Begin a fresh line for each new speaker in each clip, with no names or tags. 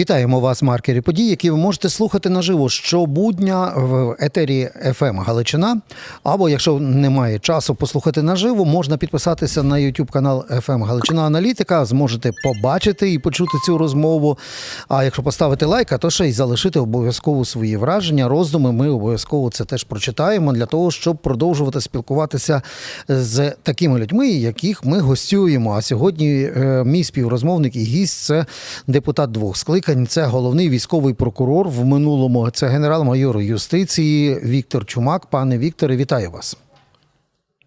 Вітаємо вас, маркери подій, які ви можете слухати наживо щобудня в етері FM Галичина. Або якщо немає часу послухати наживо, можна підписатися на YouTube канал FM Галичина Аналітика. Зможете побачити і почути цю розмову. А якщо поставити лайк, то ще й залишити обов'язково свої враження, роздуми. Ми обов'язково це теж прочитаємо для того, щоб продовжувати спілкуватися з такими людьми, яких ми гостюємо. А сьогодні е, мій співрозмовник і гість це депутат двох скликань. Це головний військовий прокурор в минулому. Це генерал-майор юстиції Віктор Чумак. Пане Вікторе, вітаю вас.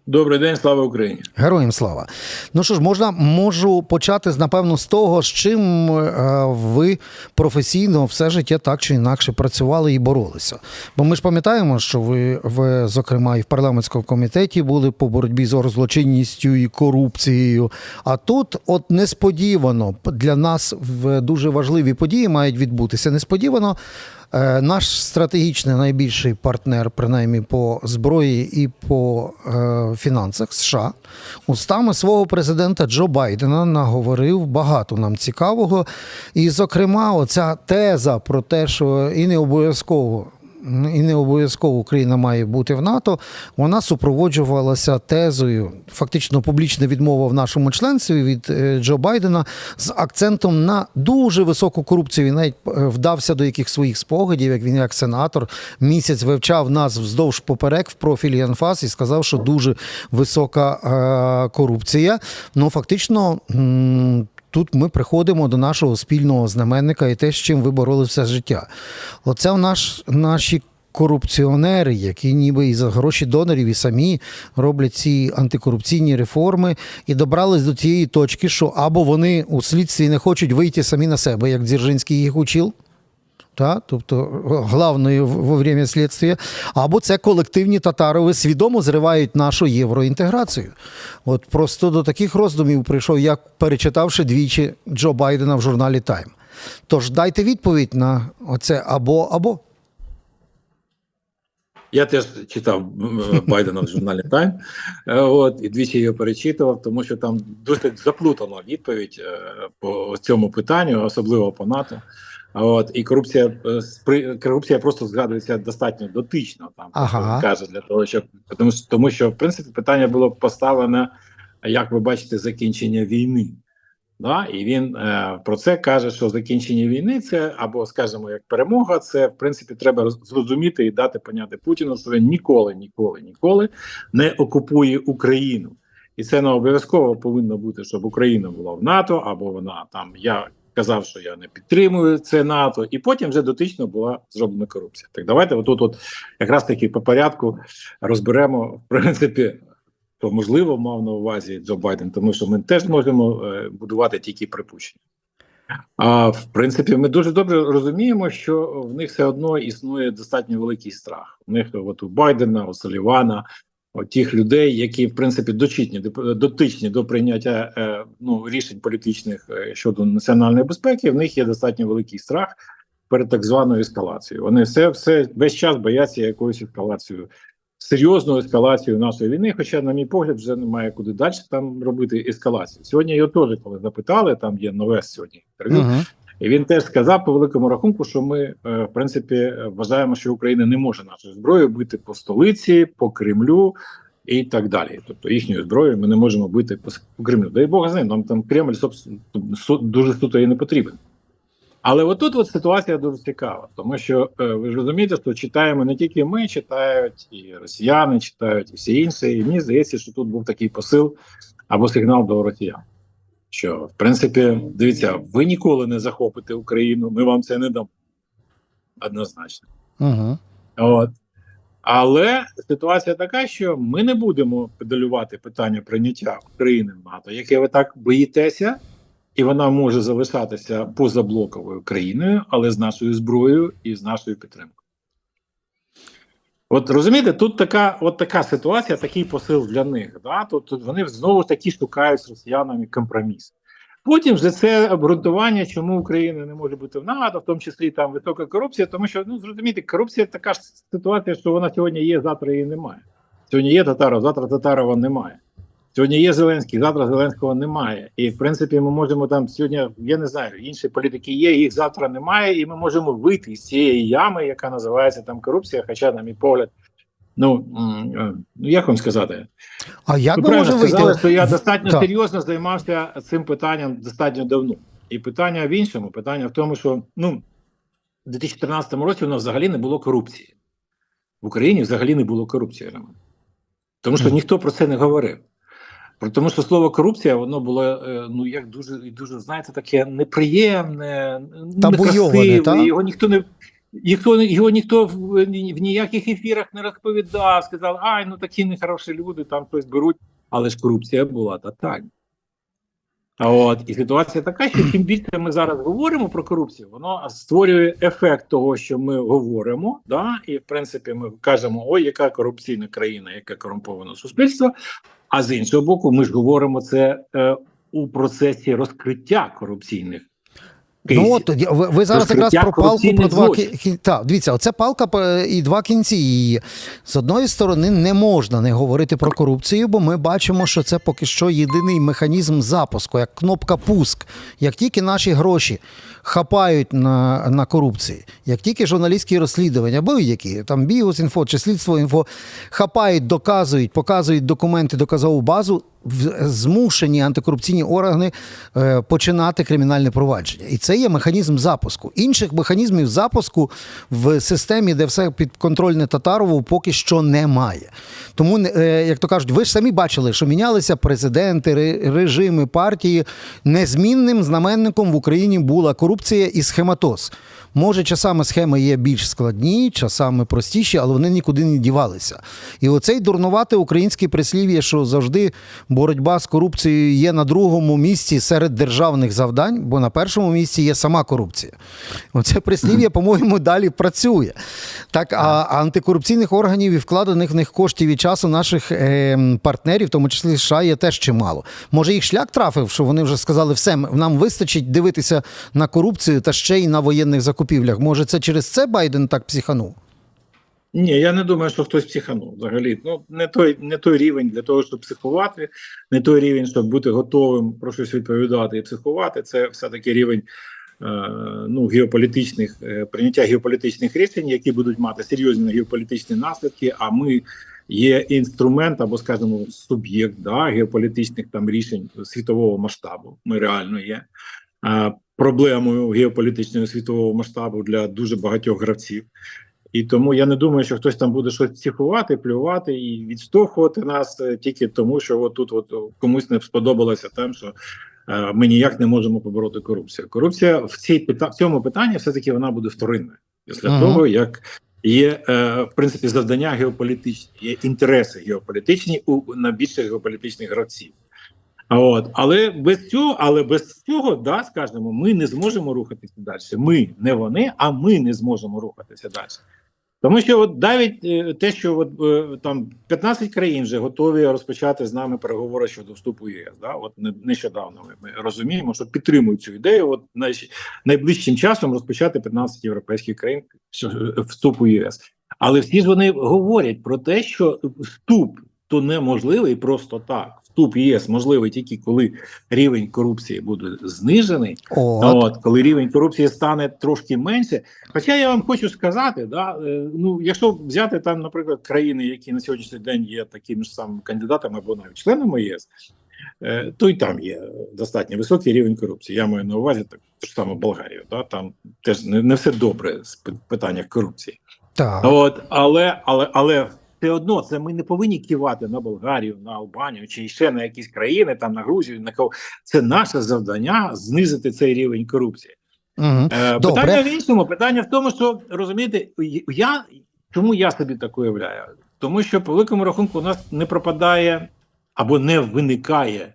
Добрий день, слава Україні.
Героям слава. Ну що ж, можна можу почати напевно з того, з чим е, ви професійно все життя так чи інакше працювали і боролися. Бо ми ж пам'ятаємо, що ви, ви зокрема, і в парламентському комітеті були по боротьбі з злочинністю і корупцією. А тут, от несподівано, для нас в дуже важливі події мають відбутися. Несподівано. Е, Наш стратегічний найбільший партнер, принаймні по зброї і по е, фінансах США, устами свого президента Джо Байдена наговорив багато нам цікавого. І, зокрема, оця теза про те, що і не обов'язково. І не обов'язково Україна має бути в НАТО. Вона супроводжувалася тезою, фактично публічна відмова в нашому членстві від е, Джо Байдена з акцентом на дуже високу корупцію. Він навіть е, вдався до яких своїх спогадів, як він як сенатор місяць вивчав нас вздовж поперек в профілі АНФАС і сказав, що дуже висока е, корупція. Ну фактично. Тут ми приходимо до нашого спільного знаменника і те, з чим ви боролися все життя. Оце наш, наші корупціонери, які ніби і за гроші донорів, і самі роблять ці антикорупційні реформи, і добрались до тієї точки, що або вони у слідстві не хочуть вийти самі на себе, як Дзержинський їх учив. Та, тобто главною во время слідства, або це колективні татарови свідомо зривають нашу євроінтеграцію. От просто до таких роздумів прийшов, як перечитавши двічі Джо Байдена в журналі Time. Тож дайте відповідь на оце або або.
Я теж читав Байдена в журналі Time, е, от і двічі його перечитував, тому що там досить заплутана відповідь е, по цьому питанню, особливо по НАТО. От і корупція е, корупція просто згадується достатньо дотично. Там
Ага.
каже для того, щоб тому, тому що в принципі питання було поставлене, як ви бачите, закінчення війни. Да? І він е, про це каже, що закінчення війни це або, скажімо, як перемога, це в принципі треба роз- зрозуміти і дати поняти Путіну, що він ніколи, ніколи, ніколи не окупує Україну. І це не обов'язково повинно бути, щоб Україна була в НАТО, або вона там я казав, що я не підтримую це НАТО, і потім вже дотично була зроблена корупція. Так давайте отут, от якраз таки по порядку розберемо в принципі. То можливо мав на увазі Джо Байден, тому що ми теж можемо е, будувати тільки припущення. А в принципі, ми дуже добре розуміємо, що в них все одно існує достатньо великий страх. У них от у Байдена, у Салівана, тих людей, які в принципі дочітні, дотичні до прийняття е, ну, рішень політичних е, щодо національної безпеки, в них є достатньо великий страх перед так званою ескалацією. Вони все, все весь час бояться якоюсь ескалацією. Серйозну ескалацію нашої війни, хоча, на мій погляд, вже немає куди далі там робити ескалацію. Сьогодні його теж, коли запитали, там є нове сьогодні інтерв'ю,
Угу.
І він теж сказав по великому рахунку, що ми е, в принципі вважаємо, що Україна не може нашою зброєю бити по столиці, по Кремлю і так далі. Тобто їхньою зброєю ми не можемо бити по, Кремлю. Дай Бог з ним, нам там Кремль собственно, дуже суто і не потрібен. Але отут от ситуація дуже цікава, тому що е, ви ж розумієте, що читаємо не тільки ми, читають і росіяни, читають і всі інші. І мені здається, що тут був такий посил або сигнал до росіян. Що в принципі, дивіться, ви ніколи не захопите Україну, ми вам це не дамо. Однозначно.
Угу.
От. Але ситуація така, що ми не будемо педалювати питання прийняття України в НАТО, яке ви так боїтеся, і вона може залишатися позаблоковою країною, але з нашою зброєю і з нашою підтримкою. От розумієте, тут така от така ситуація, такий посил для них. Да? Тут вони знову ж таки шукають з росіянами компроміс. Потім вже це обґрунтування, чому Україна не може бути в НАТО, в тому числі там висока корупція, тому що ну зрозуміти, корупція така ж ситуація, що вона сьогодні є, завтра її немає. Сьогодні є татаро, завтра Татарова немає. Сьогодні є Зеленський, завтра Зеленського немає. І в принципі, ми можемо там сьогодні, я не знаю, інші політики є, їх завтра немає, і ми можемо вийти з цієї ями, яка називається там корупція. Хоча, на мій погляд, ну ну як вам сказати,
А як
ви
ми можемо
сказали,
вийти?
що я достатньо
Так.
серйозно займався цим питанням достатньо давно. І питання в іншому, питання в тому, що ну в 2014 році у нас взагалі не було корупції. В Україні взагалі не було корупції. Тому що ніхто про це не говорив. Про тому, що слово корупція, воно було е, ну як дуже і дуже, знаєте, таке неприємне, некрасиве,
так?
його ніхто не. Ніхто його ніхто в, ні- в ніяких ефірах не розповідав, сказав, ай, ну такі нехороші люди там щось беруть, але ж корупція була тотальна. А от і ситуація така, що чим більше ми зараз говоримо про корупцію, воно створює ефект того, що ми говоримо, да, і в принципі ми кажемо, ой, яка корупційна країна, яке корумповане суспільство. А з іншого боку, ми ж говоримо це е, у процесі розкриття корупційних.
Ну от ви, ви зараз якраз про палку про два
злочинів.
кі... кі- Так, дивіться, оце палка е, і два кінці її. З одної сторони, не можна не говорити про корупцію, бо ми бачимо, що це поки що єдиний механізм запуску, як кнопка пуск. Як тільки наші гроші хапають на, на корупції, як тільки журналістські розслідування, будь-які там Біос.Інфо чи слідство інфо хапають, доказують, показують документи, доказову базу. Змушені антикорупційні органи е, починати кримінальне провадження, і це є механізм запуску. Інших механізмів запуску в системі, де все підконтрольне Татарову, поки що немає. Тому, е, як то кажуть, ви ж самі бачили, що мінялися президенти, режими, партії. Незмінним знаменником в Україні була корупція і схематоз. Може, часами схеми є більш складні, часами простіші, але вони нікуди не дівалися. І оцей дурнувате українське прислів'я, що завжди боротьба з корупцією є на другому місці серед державних завдань, бо на першому місці є сама корупція. Оце прислів'я, по-моєму, далі працює. Так, а антикорупційних органів і вкладених в них коштів і часу наших е, партнерів, в тому числі США, є теж чимало. Може, їх шлях трафив, що вони вже сказали, все, нам вистачить дивитися на корупцію та ще й на воєнних закупівлях. Може, це через це Байден так психанув?
Ні, я не думаю, що хтось психанув взагалі. Ну не той, не той рівень для того, щоб психувати, не той рівень, щоб бути готовим про щось відповідати і психувати. Це все-таки рівень е, ну, геополітичних е, прийняття геополітичних рішень, які будуть мати серйозні геополітичні наслідки. А ми є інструмент або, скажімо, суб'єкт да, геополітичних там рішень світового масштабу. Ми реально є. Е, Проблемою геополітичного світового масштабу для дуже багатьох гравців. І тому я не думаю, що хтось там буде щось психувати, плювати і відштовхувати нас е, тільки тому, що от тут от комусь не сподобалося тим, що е, ми ніяк не можемо побороти корупцію. Корупція в цій пита- в цьому питанні все таки вона буде вторинною після
Ага.
того, як є е, в принципі завдання геополітичні, є інтереси геополітичні у найбільших геополітичних гравців. А От, але без цього, але без цього, да, скажемо, ми не зможемо рухатися далі. Ми не вони, а ми не зможемо рухатися далі. Тому що от навіть е, те, що от, е, там 15 країн вже готові розпочати з нами переговори щодо вступу в ЄС. Да? От не- нещодавно ми, розуміємо, що підтримують цю ідею. От найближчим часом розпочати 15 європейських країн е, вступу в ЄС. Але всі ж вони говорять про те, що вступ то неможливий просто так. Вступ в ЄС можливий тільки коли рівень корупції буде знижений.
От.
От коли рівень корупції стане трошки менше. Хоча я вам хочу сказати, да, е, ну якщо взяти там, наприклад, країни, які на сьогоднішній день є такими ж самими кандидатами або навіть членами ЄС, е, то й там є достатньо високий рівень корупції. Я маю на увазі так саму Болгарію. Да, там теж не, не все добре з пи- питаннях корупції.
Так.
От, але, але, але все одно це ми не повинні кивати на Болгарію, на Албанію чи ще на якісь країни, там на Грузію, на кого це наше завдання знизити цей рівень корупції.
Угу.
Е,
Добре.
питання в іншому. Питання в тому, що розумієте, я чому я собі так уявляю? Тому що по великому рахунку у нас не пропадає або не виникає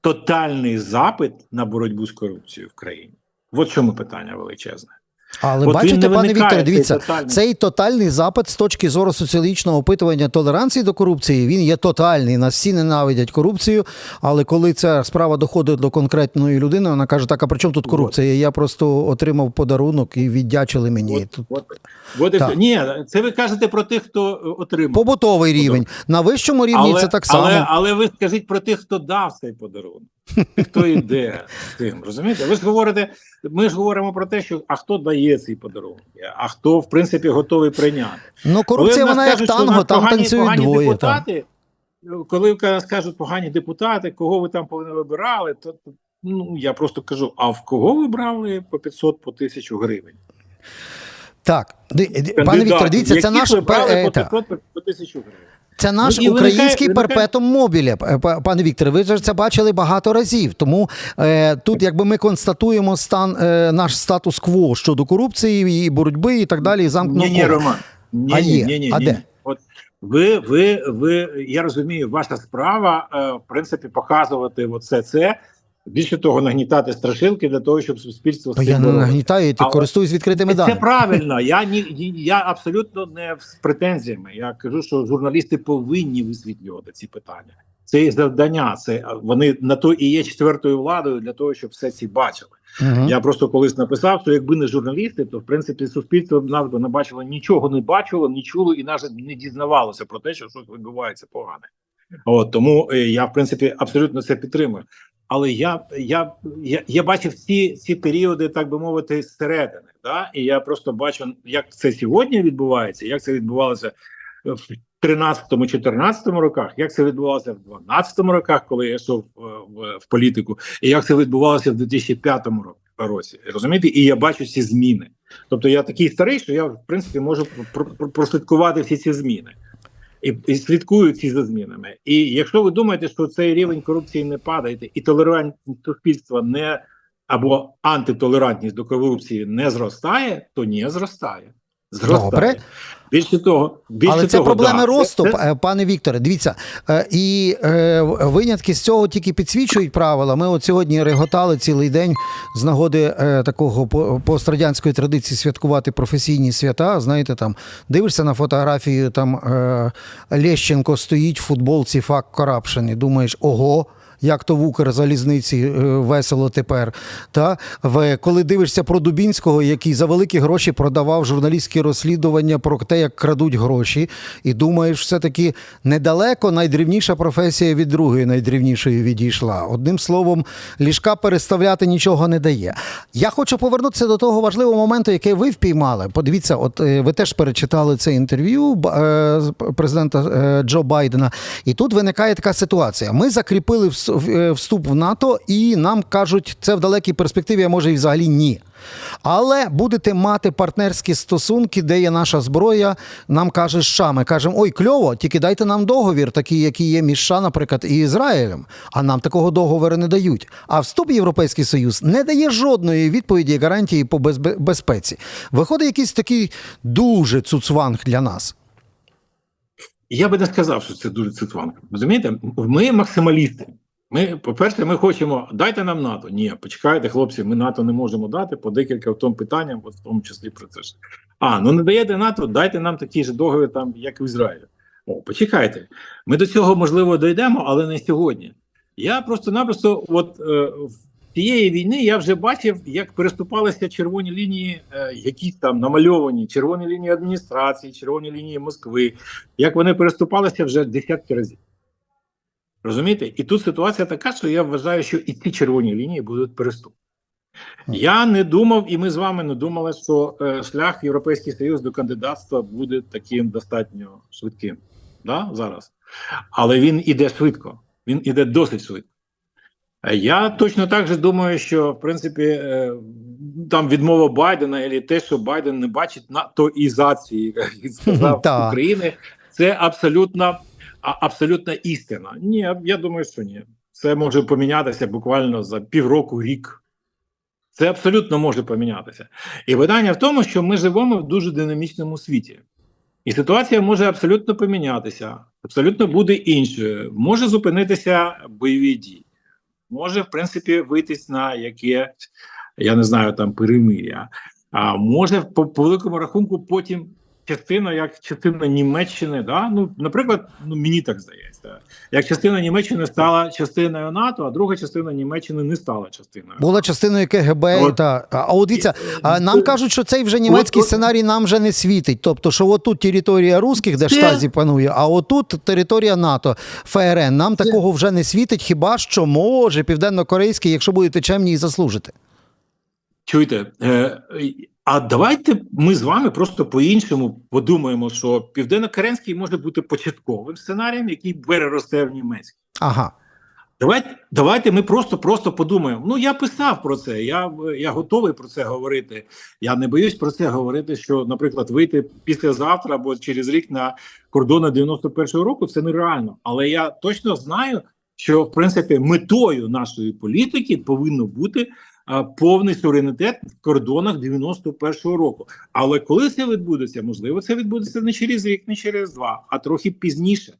тотальний запит на боротьбу з корупцією в країні. От чому питання величезне.
Але
От
бачите,
не
пане Вікторе, дивіться,
тотальний-
цей тотальний запит з точки зору соціологічного опитування толеранції до корупції, він є тотальний. Нас всі ненавидять корупцію, але коли ця справа доходить до конкретної людини, вона каже: так, а при чому тут корупція? Я просто отримав подарунок і віддячили мені.
От,
Тут
от, от
Так.
Ні, це ви кажете про тих, хто е, отримав.
побутовий рівень. На вищому рівні це так само.
Але, але ви скажіть про тих, хто дав цей подарунок, хто йде з тим. Розумієте? Ви ж говорите, ми ж говоримо про те, що а хто дає цей подарунок, а хто в принципі готовий прийняти.
Ну, корупція
Коли
вона як танго, там
погані,
танцюють
погані
двоє. Там.
депутати, коли ка- скажуть погані депутати, кого ви там вибирали, то то, ну я просто кажу: а в кого ви брали по 500 по 1000 гривень?
Так, пане Віктор, дивіться, це наш е,
по
та.
500 по- по 1000 гривень.
Це наш
Ну, і виникає-
український
виникає-
перпетум п- пане Вікторе. Ви ж це бачили багато разів. Тому е, тут, якби ми констатуємо стан е, наш статус-кво щодо корупції і боротьби і так далі, і замкнув
Ні, ні, Роман. Ні,
А
ні, ні, ні,
А
ні.
де?
От ви, ви, ви, я розумію, ваша справа, е, в принципі, показувати оце це. Більше того, нагнітати страшилки для того, щоб суспільство з
Я не нагнітаю,
Але-
користуюсь відкритими
Це
даними.
правильно. Я ні, я абсолютно не з претензіями. Я кажу, що журналісти повинні висвітлювати ці питання. Це їх завдання. Це вони на то і є четвертою владою для того, щоб все ці бачили.
Мгм.
Я просто колись написав, що якби не журналісти, то в принципі суспільство б нас би не бачило нічого, не бачило, не чуло і навіть не дізнавалося про те, що щось відбувається погане. От тому е, я в принципі абсолютно це підтримую. Але я, я, я, я бачив ці, ці періоди, так би мовити, зсередини. Да? І я просто бачу, як це сьогодні відбувається, як це відбувалося в 13-14 роках, як це відбувалося в 12 роках, коли я йшов е, в, в політику, і як це відбувалося в 2005 ро- році. Розумієте? І я бачу ці зміни. Тобто я такий старий, що я в принципі можу про- про- прослідкувати всі ці зміни. І, і слідкують ці за змінами. І якщо ви думаєте, що цей рівень корупції не падає, і толерантність суспільства не або антитолерантність до корупції не зростає, то ні, зростає. Зростає.
Добре.
Більше того, більше
Але це
того,
проблеми
да,
росту,
це-
е, пане Вікторе. Дивіться, е, і е, винятки з цього тільки підсвічують правила. Ми от сьогодні реготали цілий день з нагоди такого по- пострадянської традиції святкувати професійні свята. Знаєте, там дивишся на фотографію, там Лещенко стоїть в футболці факт корапшн і думаєш, ого. Як то в Укрзалізниці е, весело тепер. Та коли дивишся про Дубінського, який за великі гроші продавав журналістські розслідування про те, як крадуть гроші, і думаєш, все-таки недалеко найдрівніша професія від другої найдрівнішої відійшла. Одним словом, ліжка переставляти нічого не дає. Я хочу повернутися до того важливого моменту, який ви впіймали. Подивіться, от е, ви теж перечитали це інтерв'ю е, президента Джо Байдена, і тут виникає така ситуація. Ми закріпили в- вступ в НАТО, і нам кажуть, це в далекій перспективі, а може і взагалі ні. Але будете мати партнерські стосунки, де є наша зброя. Нам каже США. Ми кажемо, ой, кльово, тільки дайте нам договір, такий, який є між США, наприклад, і Ізраїлем. А нам такого договору не дають. А вступ в Європейський Союз не дає жодної відповіді гарантії по безпеці. Виходить якийсь такий дуже цуцванг для нас.
Я би не сказав, що це дуже цитванка. Розумієте, ми максималісти. Ми, по-перше, ми хочемо дайте нам НАТО. Ні, почекайте, хлопці, ми НАТО не можемо дати по декілька в тому питанням, в тому числі про це ж. А, ну не даєте НАТО, дайте нам такий же договір, там, як в Ізраїлі. О, почекайте. Ми до цього можливо дійдемо, але не сьогодні. Я просто-напросто, от е, в цієї війни я вже бачив, як переступалися червоні лінії, е, якісь там намальовані червоні лінії адміністрації, червоні лінії Москви, як вони переступалися вже десятки разів. Розумієте? І тут ситуація така, що я вважаю, що і ці червоні лінії будуть переступ. Я не думав, і ми з вами не думали, що е, шлях Європейський Союз до кандидатства буде таким достатньо швидким. Да? Зараз. Але він іде швидко, він іде досить швидко. Е, Я точно так же думаю, що в принципі е, там відмова Байдена, і те, що Байден не бачить натоізації, як він сказав України, це абсолютно, абсолютна істина. Ні, я думаю, що ні. Це може помінятися буквально за півроку, рік. Це абсолютно може помінятися. І питання в тому, що ми живемо в дуже динамічному світі. І ситуація може абсолютно помінятися, абсолютно буде іншою. Може зупинитися бойові дії, може, в принципі, вийтись на яке, я не знаю, там перемир'я. А може по великому рахунку потім частина, як частина Німеччини, да? ну, наприклад, ну мені так здається, як частина Німеччини стала частиною НАТО, а друга частина Німеччини не стала частиною.
Була частиною КГБ
От.
та а от дивіться, нам кажуть, що цей вже німецький
От-
сценарій нам вже не світить. Тобто, що отут територія русських, де
Це-
штазі панує, а отут територія НАТО, ФРН. Нам такого вже не світить, хіба що може південно-корейський, якщо будете чемні і заслужите.
Чуєте, е, а давайте ми з вами просто по-іншому подумаємо, що південно-корейський може бути початковим сценарієм, який переросте в німецький.
Ага.
Давайте, давайте ми просто просто подумаємо. Ну я писав про це. Я, я готовий про це говорити. Я не боюсь про це говорити. Що, наприклад, вийти післязавтра або через рік на кордони 91-го року це нереально. Але я точно знаю, що в принципі метою нашої політики повинно бути повний суверенітет в кордонах 91-го року. Але коли це відбудеться, можливо, це відбудеться не через рік, не через два, а трохи пізніше.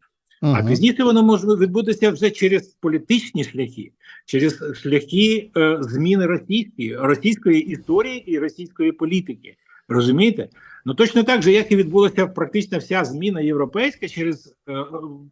А пізніше воно може відбутися вже через політичні шляхи, через шляхи е, зміни російської, російської історії і російської політики. Розумієте? Ну точно так же, як і відбулася практично вся зміна європейська через е,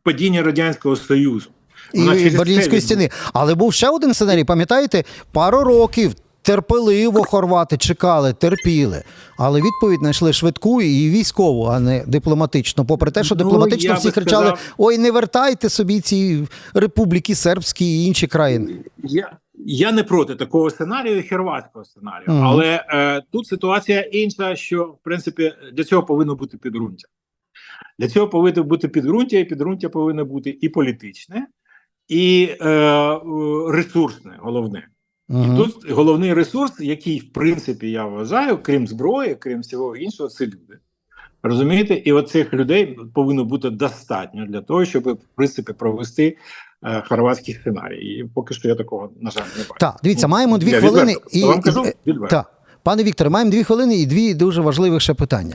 падіння радянського союзу.
І Берлінської стіни. Але був ще один сценарій, пам'ятаєте, пару років. Терпеливо хорвати чекали, терпіли, але відповідь знайшли швидку і військову, а не дипломатичну. Попри те, що
Ну,
дипломатично
я
всі кричали:
сказав-
ой, не вертайте собі ці республіки сербські і інші країни.
Я, я не проти такого сценарію, хорватського сценарію,
Мгм.
але е, тут ситуація інша, що в принципі для цього повинно бути підґрунтя. Для цього повинно бути підґрунтя, і підґрунтя повинно бути і політичне, і е, е, ресурсне, головне.
Мгм.
І тут головний ресурс, який, в принципі, я вважаю, крім зброї, крім всього іншого, це люди. Розумієте? І оцих людей повинно бути достатньо для того, щоб в принципі провести е, хорватський сценарій. І поки що я такого, на жаль, не бачу.
Так, дивіться, маємо дві
я
хвилини
відверто,
і-
вам кажу,
і-
відверто.
Так. Пане Вікторе, маємо дві хвилини і дві дуже важливих ще питання.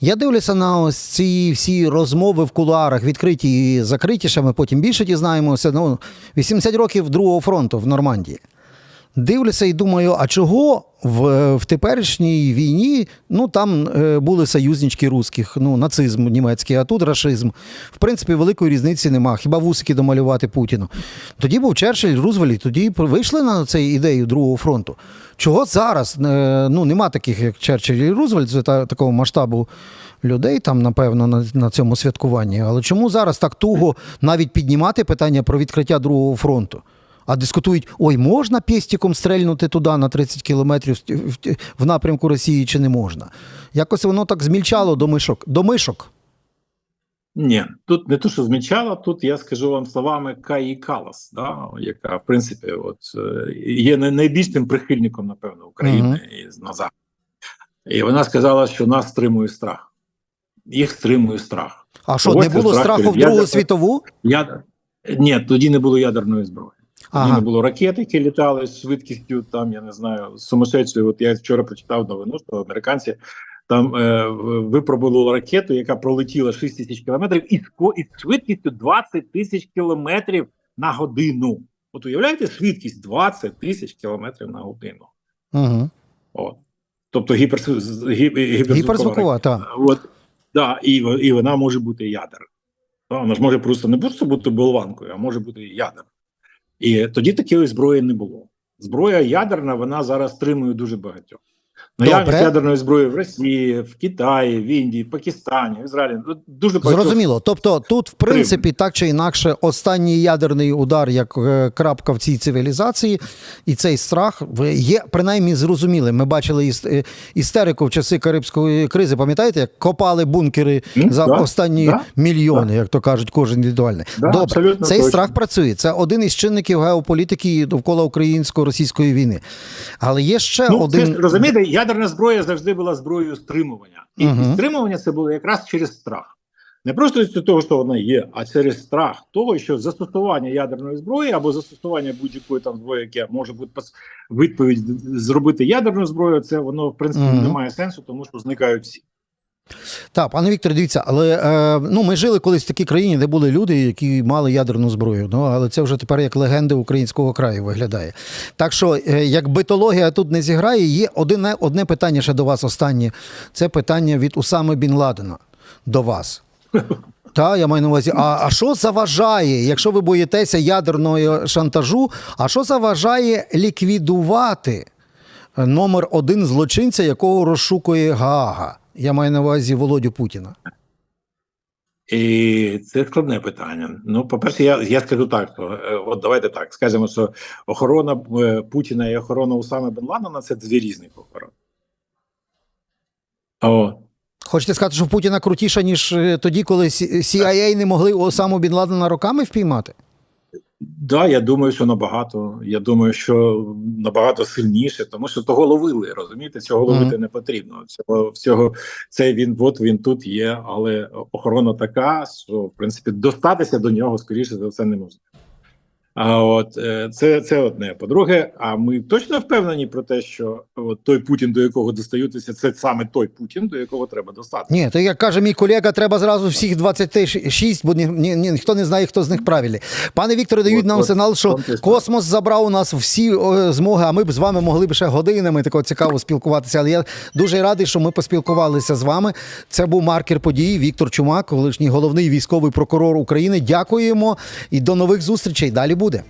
Я дивлюся на ось ці всі розмови в кулуарах, відкриті і закриті, ще ми потім більше дізнаємося. Ну, 80 років Другого фронту в Нормандії. Дивлюся і думаю, а чого в, в теперішній війні ну там е, були союзнички русських, ну нацизм німецький, а тут рашизм. В принципі, великої різниці нема. Хіба вусики домалювати Путіну? Тоді був Черчилль, Рузвельт, тоді вийшли на цю ідею Другого фронту. Чого зараз е, ну нема таких, як Черчилль і Рузвельт, та, такого масштабу людей там, напевно, на, на цьому святкуванні. Але чому зараз так туго навіть піднімати питання про відкриття Другого фронту? А дискутують: ой, можна пєстіком стрельнути туди на 30 кілометрів в, напрямку Росії чи не можна? Якось воно так змільчало до мишок. До мишок.
Ні, тут не то, що змічало, тут я скажу вам словами Каї Калас, да, яка, в принципі, от, е, є най- найбільшим прихильником, напевно, України і назад. І вона сказала, що нас стримує страх. Їх стримує страх.
А що,
Ось
не було
страх
страху в Другу
ядерною-
світову?
Я... Ні, тоді не було ядерної зброї.
Ага.
не було ракет, які літали з швидкістю, там, я не знаю, сумасшедшою. От я вчора прочитав новину, що американці там е, випробували ракету, яка пролетіла 6 тисяч кілометрів, із, із швидкістю 20 тисяч кілометрів на годину. От уявляєте, швидкість 20 тисяч кілометрів на годину.
Угу.
От. Тобто гіперс... гіперзвукова
Гіперзвукова, так.
От, да, і, і вона може бути ядерна. Вона ж може просто не просто бути болванкою, а може бути і ядерна. І тоді такої зброї не було. Зброя ядерна, вона зараз тримує дуже багатьох. Наявність
Добре.
ядерної зброї в Росії, в Китаї, в Індії, Пакистані, в Ізраїлі. ну, Дуже
Зрозуміло. Тобто, тут, в принципі, так чи інакше, останній ядерний удар як е, крапка в цій цивілізації, і цей страх є принаймні зрозумілим. Ми бачили е, істерику в часи Карибської кризи. Пам'ятаєте, як копали бункери за
да,
останні
да,
мільйони, як то кажуть, кожен індивідуальний.
Да,
Добре, цей
точно.
страх працює. Це один із чинників геополітики довкола українсько-російської війни. Але є ще
Ну,
один
розумієте, ядерна зброя завжди була зброєю стримування. І, і стримування це було якраз через страх. Не просто з того, що вона є, а через страх того, що застосування ядерної зброї або застосування будь-якої там зброї, яке може бути відповідь зробити ядерну зброю, це воно в принципі
Мгм.
не має сенсу, тому що зникають всі.
Так, пане Віктор, дивіться, але е, ну, ми жили колись в такій країні, де були люди, які мали ядерну зброю. Ну, але це вже тепер як легенда українського краю виглядає. Так що, е, як битологія тут не зіграє, є одне, одне питання ще до вас останнє. Це питання від Усами Бін Ладена до вас. Та, я маю на увазі. А, а що заважає, якщо ви боїтеся ядерного шантажу, а що заважає ліквідувати номер один злочинця, якого розшукує Гаага? Я маю на увазі Володю Путіна.
І це складне питання. Ну, по-перше, я, я скажу так: що, е, от давайте так скажемо, що охорона е, Путіна і охорона Усами Бен Ладена це дві різні охорони. О,
Хочете сказати, що Путіна крутіша, ніж е, тоді, коли CIA не могли Осаму Бін Ладена роками впіймати?
Да, я думаю, що набагато. Я думаю, що набагато сильніше, тому що того ловили. Розумієте, цього ловити не потрібно. Цього всього цей він от він тут є, але охорона така, що в принципі достатися до нього скоріше за все не можна. А от е, це, це одне. По-друге, а ми точно впевнені про те, що от той Путін, до якого достаютися, це саме той Путін, до якого треба достати.
Ні, то як каже мій колега, треба зразу всіх 26, бо ні, ні, ні, ніхто не знає, хто з них правильний. Пане Вікторе, дають
От-
нам
от
сигнал, що космос забрав у нас всі е, змоги, а ми б з вами могли б ще годинами такого цікаво спілкуватися. Але я дуже радий, що ми поспілкувалися з вами. Це був маркер події Віктор Чумак, колишній головний військовий прокурор України. Дякуємо і до нових зустрічей. Далі буде.